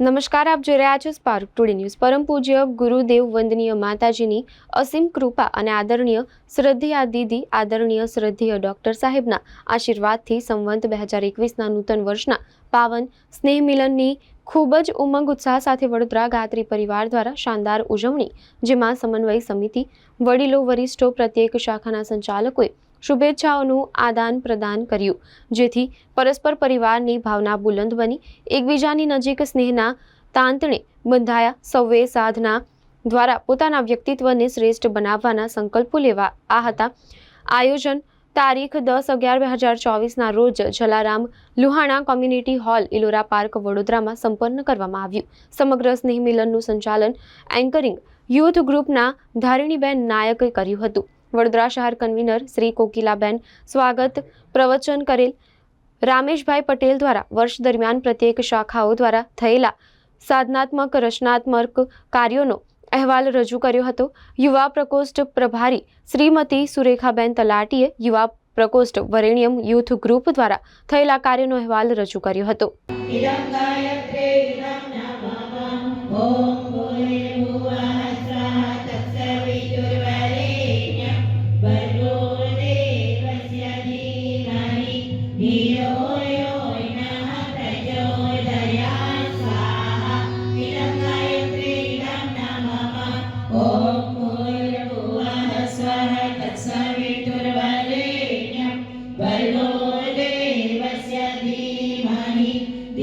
નમસ્કાર, આપ જોઈ રહ્યા છો સ્પાર્ક ટુડે ન્યૂઝ પરમ પૂજ્ય ગુરુદેવ વંદનીય માતાજીની અસીમ કૃપા અને આદરણીય શ્રદ્ધેયા દીદી, આદરણીય શ્રદ્ધેય ડોક્ટર સાહેબના આશીર્વાદથી સંવંત બે હજાર એકવીસના નૂતન વર્ષના પાવન સ્નેહ મિલનની ખૂબ જ ઉમંગ ઉત્સાહ સાથે વડોદરા ગાત્રી પરિવાર દ્વારા શાનદાર ઉજવણી, જેમાં સમન્વય સમિતિ, વડીલો, વરિષ્ઠો, પ્રત્યેક શાખાના સંચાલકોએ શુભેચ્છાઓનું આદાન પ્રદાન કર્યું. જેથી પરસ્પર પરિવારની ભાવના બુલંદ બની. એકબીજાની નજીક સ્નેહના તાંતણે બંધાયા. સૌએ સાધના દ્વારા પોતાના વ્યક્તિત્વને શ્રેષ્ઠ બનાવવાના સંકલ્પો લેવા આ હતા. આયોજન તારીખ દસ અગિયાર બે હજાર ચોવીસના રોજ Jalaram Luhana community hall, Ellora park, વડોદરામાં સંપન્ન કરવામાં આવ્યું. સમગ્ર સ્નેહ મિલનનું સંચાલન એન્કરિંગ યુથ ગ્રુપના ધારિણીબેન નાયકે કર્યું હતું. વડોદરા શહેર કન્વીનર શ્રી કોકિલાબેન સ્વાગત પ્રવચન કરેલ. રામેશભાઈ પટેલ દ્વારા વર્ષ દરમિયાન પ્રત્યેક શાખાઓ દ્વારા થયેલા સાધનાત્મક, રચનાત્મક કાર્યોનો અહેવાલ રજૂ કર્યો હતો. યુવા પ્રકોષ્ઠ પ્રભારી શ્રીમતી સુરેખાબેન તલાટીએ યુવા પ્રકોષ્ઠ વરેણ્યમ યુથ ગ્રુપ દ્વારા થયેલા કાર્યોનો અહેવાલ રજૂ કર્યો હતો.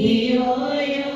Yo, yo.